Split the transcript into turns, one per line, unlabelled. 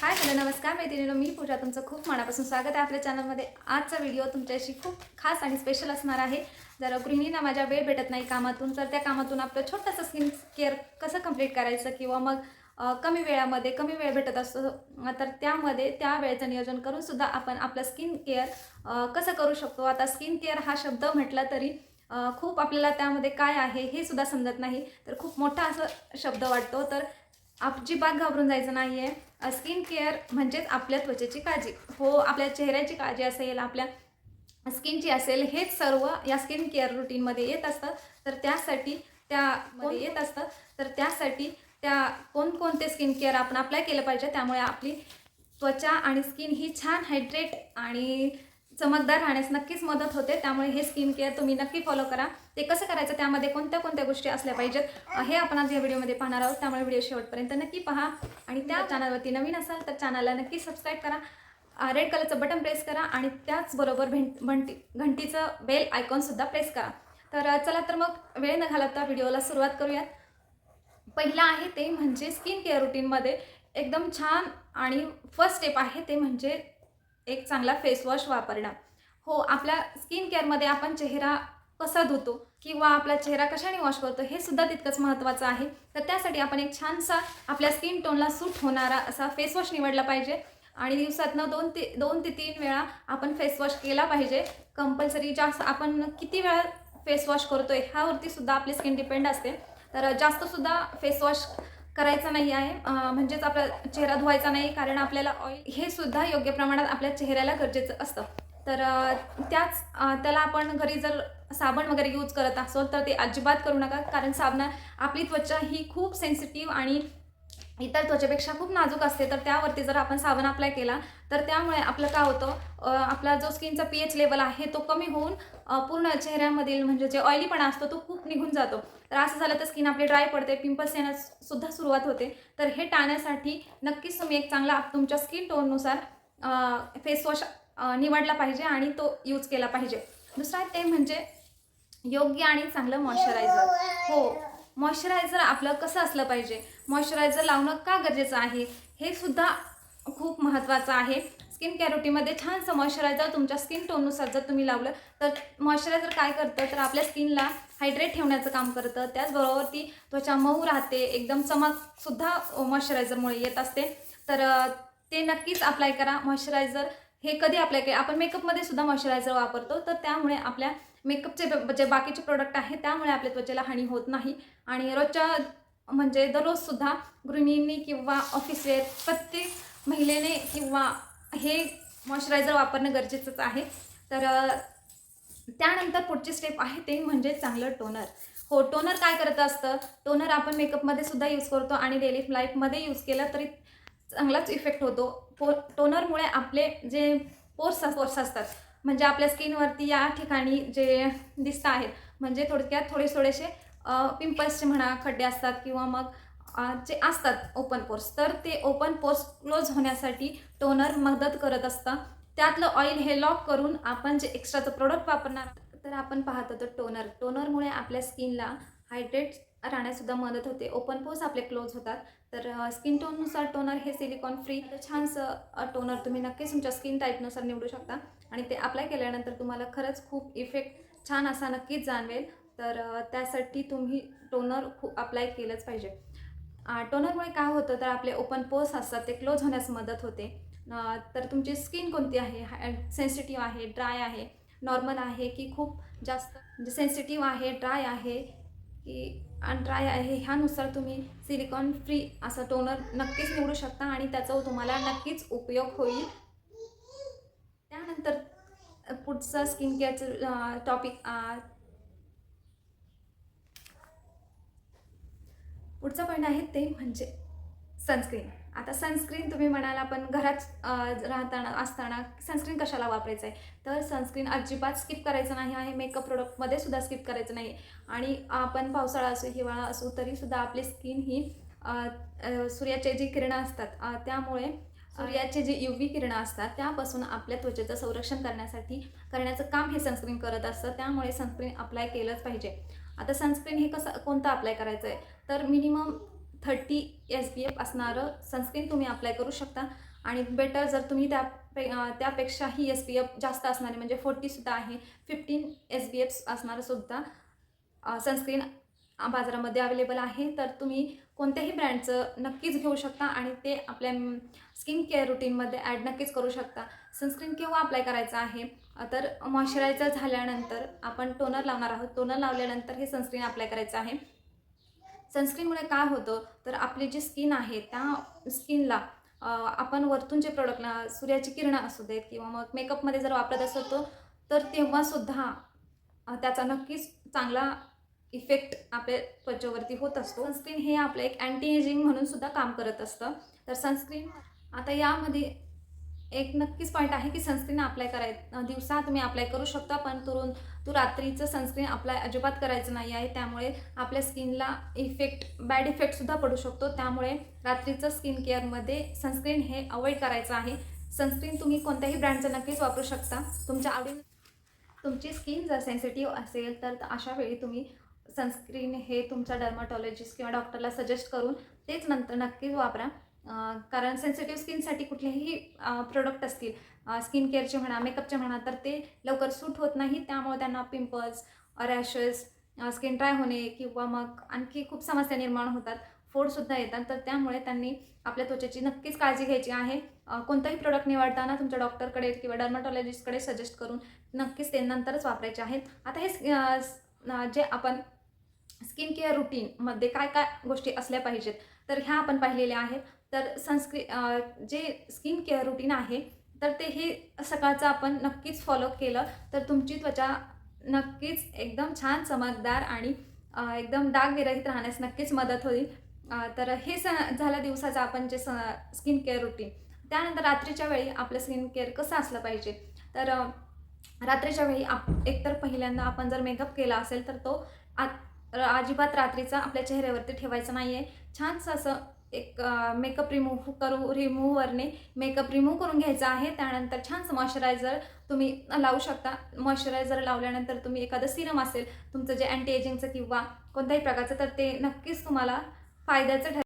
Hi hello नमस्कार मैत्रिणीनो मी पूजा तुमचं खूप मनापासून स्वागत आहे आपल्या चॅनलमध्ये. आजचा व्हिडिओ तुमच्याशी खूप खास आणि स्पेशल असणार आहे. जर गृहिणींना माझ्या वेळ भेटत नाही कामातून तर त्या कामातून आपलं छोटंसं स्किन केअर कसं कंप्लीट करायचं किंवा मग कमी वेळामध्ये कमी वेळ भेटत असतो तर त्यामध्ये त्या वेळेचं नियोजन करूनसुद्धा आपण आपलं स्किन केअर कसं करू शकतो? आता स्किन केअर हा शब्द म्हटला तरी खूप आपल्याला त्यामध्ये काय आहे हे सुद्धा समजत नाही. तर खूप मोठा असं शब्द वाटतो. तर अजिबात घाबरून जायचं नाही आहे स्किन केअर म्हणजेच आपल्या त्वचेची काळजी. हो आपल्या चेहऱ्याची काळजी असेल आपल्या स्किनची असेल हेच सर्व या स्किन केअर रुटीनमध्ये येत असतं. तर त्यासाठी त्यामध्ये येत असतं. तर त्यासाठी त्या कोणकोणते स्किन केअर आपण अप्लाय केलं पाहिजे त्यामुळे आपली त्वचा आणि स्किन ही छान हायड्रेट आणि चमकदार राहण्यास नक्कीच मदत होते. त्यामुळे हे स्किन केअर तुम्ही नक्की फॉलो करा. ते कसं करायचं त्यामध्ये कोणत्या कोणत्या गोष्टी असल्या पाहिजेत हे आपण आज या व्हिडिओमध्ये पाहणार आहोत. त्यामुळे व्हिडिओ शेवटपर्यंत नक्की पहा. आणि त्या चॅनलवरती नवीन असाल तर चॅनलला नक्की सबस्क्राईब करा. रेड कलरचं बटन प्रेस करा आणि त्याचबरोबर भेंट घंटी घंटीचं बेल आयकॉनसुद्धा प्रेस करा. तर चला तर मग वेळ न घालवता व्हिडिओला सुरुवात करूयात. पहिलं आहे ते म्हणजे स्किन केअर रुटीनमध्ये एकदम छान आणि फर्स्ट स्टेप आहे ते म्हणजे एक चांगला फेसवॉश वापरणं. हो आपल्या स्किन केअरमध्ये आपण चेहरा कसा धुतो किंवा आपला चेहरा कशाने वॉश करतो हे सुद्धा तितकंच महत्त्वाचं आहे. तर त्यासाठी आपण एक छानसा आपल्या स्किन टोनला सूट होणारा असा फेसवॉश निवडला पाहिजे. आणि दिवसातनं दोन ते दोन ते तीन वेळा आपण फेसवॉश केला पाहिजे. कंपल्सरी जास्त आपण किती वेळा फेसवॉश आहे ह्यावरती सुद्धा आपली स्किन डिपेंड असते. तर जास्तसुद्धा फेसवॉश करायचा नाही आहे. म्हणजेच आपला चेहरा धुवायचा नाही कारण आपल्याला ऑइल हे सुद्धा योग्य प्रमाणात आपल्या चेहऱ्याला गरजेचं असतं. तर त्याच त्याला आपण घरी जर साबण वगैरे यूज करत असो तर ते अजिबात करू नका. कारण साबणा आपली त्वचा ही खूप सेन्सिटिव्ह आणि इतर त्वचेपेक्षा खूप नाजूक असते. तर त्यावरती जर आपण साबण अप्लाय केला तर त्यामुळे आपलं काय होतं आपला जो स्किनचा पी एच लेवल आहे तो कमी होऊन पूर्ण चेहऱ्यामधील म्हणजे जे ऑइलीपणा असतो तो खूप निघून जातो. तर असं झालं तर स्किन आपली ड्राय पडते पिंपल्स येण्यास सुद्धा सुरुवात होते. तर हे टाळण्यासाठी नक्कीच तुम्ही एक चांगला तुमच्या स्किन टोननुसार फेसवॉश निवडला पाहिजे आणि तो यूज केला पाहिजे. दुसरा ते म्हणजे योग्य आणि चांगलं मॉइश्चरायझर हो मॉइश्चरायझर आपलं कसं असलं पाहिजे? मॉइश्चरायझर लावणं का गरजेचं आहे? हे सुद्धा खूप महत्त्वाचं आहे. स्किन केअर रुटीनमध्ये छानसं मॉइश्चरायझर तुमच्या स्किन टोननुसार जर तुम्ही लावलं तर मॉइश्चरायझर काय करतं? तर आपल्या स्किनला हायड्रेट ठेवण्याचं काम करतं. त्याचबरोबर ती त्वचा मऊ राहते. एकदम चमकसुद्धा मॉइश्चरायझरमुळे येत असते. तर ते नक्कीच अप्लाय करा. मॉइश्चरायझर हे कधी आपल्याकडे आपण मेकअपमध्ये सुद्धा मॉइश्चरायझर वापरतो तर त्यामुळे आपल्या मेकअपचे ब- जे बाकीचे प्रोडक्ट आहे त्यामुळे आपल्या त्वचेला हानी होत नाही. आणि रोजच्या म्हणजे दररोजसुद्धा गृहिणींनी किंवा ऑफिसवेअर प्रत्येक महिलेने किंवा हे मॉइश्चरायझर वापरणं गरजेचंच आहे. तर त्यानंतर पुढची स्टेप आहे ते म्हणजे चांगलं टोनर हो टोनर काय करत असतं? टोनर आपण मेकअपमध्ये सुद्धा यूज करतो आणि डेली लाईफमध्ये यूज केलं तरी चांगलाच इफेक्ट होतो. पो टोनरमुळे आपले जे पोर्स पोर्स असतात म्हणजे आपल्या स्किनवरती या ठिकाणी जे दिसत आहेत म्हणजे थोडक्यात थोडे थोडेसे पिंपल्सचे म्हणा खड्डे असतात किंवा मग जे असतात ओपन पोर्स तर ते ओपन पोर्स क्लोज होण्यासाठी टोनर मदत करत असतं. त्यातलं ऑइल हे लॉक करून आपण जे एक्स्ट्राचं प्रोडक्ट वापरणार तर आपण पाहत होतो टोनर टोनरमुळे आपल्या स्किनला हायड्रेट राहण्यासुद्धा मदत होते. ओपन पोर्स आपले क्लोज होतात. तर स्किन टोननुसार टोनर हे सिलिकॉन फ्री छानसं टोनर तुम्ही नक्कीच तुमच्या स्किन टाईपनुसार निवडू शकता. आणि ते अप्लाय केल्यानंतर तुम्हाला खरंच खूप इफेक्ट छान असा नक्कीच जाणवेल. तर त्यासाठी तुम्ही टोनर खूप अप्लाय केलंच पाहिजे. टोनरमुळे काय होतं तर आपले ओपन पोर्स असतात ते क्लोज होण्यास मदत होते. तर तुमची स्किन कोणती आहे? सेन्सिटिव्ह आहे ड्राय आहे नॉर्मल आहे की खूप जास्त म्हणजे सेन्सिटिव्ह आहे ड्राय आहे की ड्राय आहे ह्यानुसार तुम्ही सिलिकॉन फ्री असं टोनर नक्कीच निवडू शकता आणि त्याचा तुम्हाला नक्कीच उपयोग होईल. त्यानंतर पुढचा पुढचं स्किन केअरचं टॉपिक पुढचं पॉईंट आहे ते म्हणजे सनस्क्रीन आता सनस्क्रीन तुम्ही म्हणाल आपण घरात राहताना असताना सनस्क्रीन कशाला वापरायचं आहे तर सनस्क्रीन अजिबात स्किप करायचं नाही आहे. मेकअप प्रोडक्टमध्ये सुद्धा स्किप करायचं नाही. आणि आपण पावसाळा असो हिवाळा असो तरीसुद्धा आपली स्किन ही सूर्याचे जी किरणं असतात त्यामुळे सूर्याचे जे यू व्ही किरणं असतात त्यापासून आपल्या त्वचेचं संरक्षण करण्यासाठी करण्याचं काम हे सनस्क्रीन करत असतं. त्यामुळे सनस्क्रीन अप्लाय केलंच पाहिजे. आता सनस्क्रीन हे कसं कोणतं अप्लाय करायचं आहे तर minimum thirty S B F असणारं सनस्क्रीन तुम्ही अप्लाय करू शकता. आणि बेटर जर तुम्ही त्या पे त्यापेक्षाही एस बी एफ जास्त असणारे म्हणजे फोर्टीसुद्धा आहे फिफ्टीन एस बी एफ असणारंसुद्धा सनस्क्रीन बाजारामध्ये अवेलेबल आहे. तर तुम्ही कोणत्याही ब्रँडचं नक्कीच घेऊ शकता आणि ते आपल्या स्किन केअर रुटीनमध्ये ॲड नक्कीच करू शकता. सनस्क्रीन केव्हा अप्लाय करायचं आहे? तर मॉइश्चरायझर झाल्यानंतर आपण टोनर लावणार आहोत. टोनर लावल्यानंतर हे सनस्क्रीन अप्लाय करायचं आहे. सनस्क्रीनमुळे काय होतं? तर आपली जी स्किन आहे त्या स्किनला आपण वरतून जे प्रोडक्ट सूर्याची किरणं असू देत किंवा मग मेकअपमध्ये जर वापरत असतो तर तेव्हासुद्धा त्याचा नक्कीच चांगला इफेक्ट आपल्या त्वचेवरती होत असतो. सनस्क्रीन हे आपलं एक अँटी एजिंग म्हणून सुद्धा काम करत असतं. तर सनस्क्रीन आता यामध्ये एक नक्कीच पॉईंट आहे की सनस्क्रीन अप्लाय कराय दिवसा तुम्ही अप्लाय करू शकता पण तुरून तू रात्रीचं सनस्क्रीन अप्लाय अजिबात करायचं नाही आहे. त्यामुळे आपल्या स्किनला इफेक्ट बॅड इफेक्टसुद्धा पडू शकतो. त्यामुळे रात्रीचं स्किन केअरमध्ये सनस्क्रीन हे अवॉइड करायचं आहे. सनस्क्रीन तुम्ही कोणत्याही ब्रँडचं नक्कीच वापरू शकता. तुमच्या आवडीने तुमची स्किन जर सेन्सिटिव्ह असेल तर अशा वेळी तुम्ही सनस्क्रीन हे तुमच्या डर्माटॉलॉजिस्ट किंवा डॉक्टरला सजेस्ट करून तेच नंतर नक्कीच वापरा. कारण सेन्सिटिव्ह स्किनसाठी कुठलेही प्रोडक्ट असतील स्किन केअरचे म्हणा मेकअपचे म्हणा तर ते लवकर सूट होत नाही त्यामुळे त्यांना पिंपल्स रॅशेस स्किन ड्राय होणे किंवा मग आणखी खूप समस्या निर्माण होतात. फोडसुद्धा येतात. तर त्यामुळे त्यांनी आपल्या त्वचेची नक्कीच काळजी घ्यायची आहे. कोणताही प्रोडक्ट निवडताना तुमच्या डॉक्टरकडे किंवा डर्माटॉलॉजिस्टकडे सजेस्ट करून नक्कीच ते नंतरच वापरायचे आहेत. आता हे जे आपण स्किन केअर रुटीनमध्ये काय काय गोष्टी असल्या पाहिजेत? तर ह्या आपण पाहिलेल्या आहेत. तर सनस्क्री जे स्किन केअर रुटीन आहे तर ते हे सकाळचं आपण नक्कीच फॉलो केलं तर तुमची त्वचा नक्कीच एकदम छान चमकदार आणि एकदम डाग विरहित राहण्यास नक्कीच मदत होईल. तर हे स झालं दिवसाचं आपण जे स स्किन केअर रुटीन त्यानंतर रात्रीच्या वेळी आपलं स्किन केअर कसं असलं पाहिजे? तर रात्रीच्या वेळी आप एकतर पहिल्यांदा आपण जर मेकअप केला असेल तर तो आ अजिबात रात्रीचा आपल्या चेहऱ्यावरती ठेवायचा नाही आहे छानसं असं एक मेकअप रिमूव्ह करू रिमूव्हरने मेकअप रिमूव्ह करून घ्यायचा आहे. त्यानंतर छानसं मॉइश्चरायझर तुम्ही लावू शकता. मॉइश्चरायझर लावल्यानंतर तुम्ही एखादं सिरम असेल तुमचं जे अँटी एजिंगचं किंवा कोणत्याही प्रकारचं तर ते नक्कीच तुम्हाला फायद्याचं ठरेल.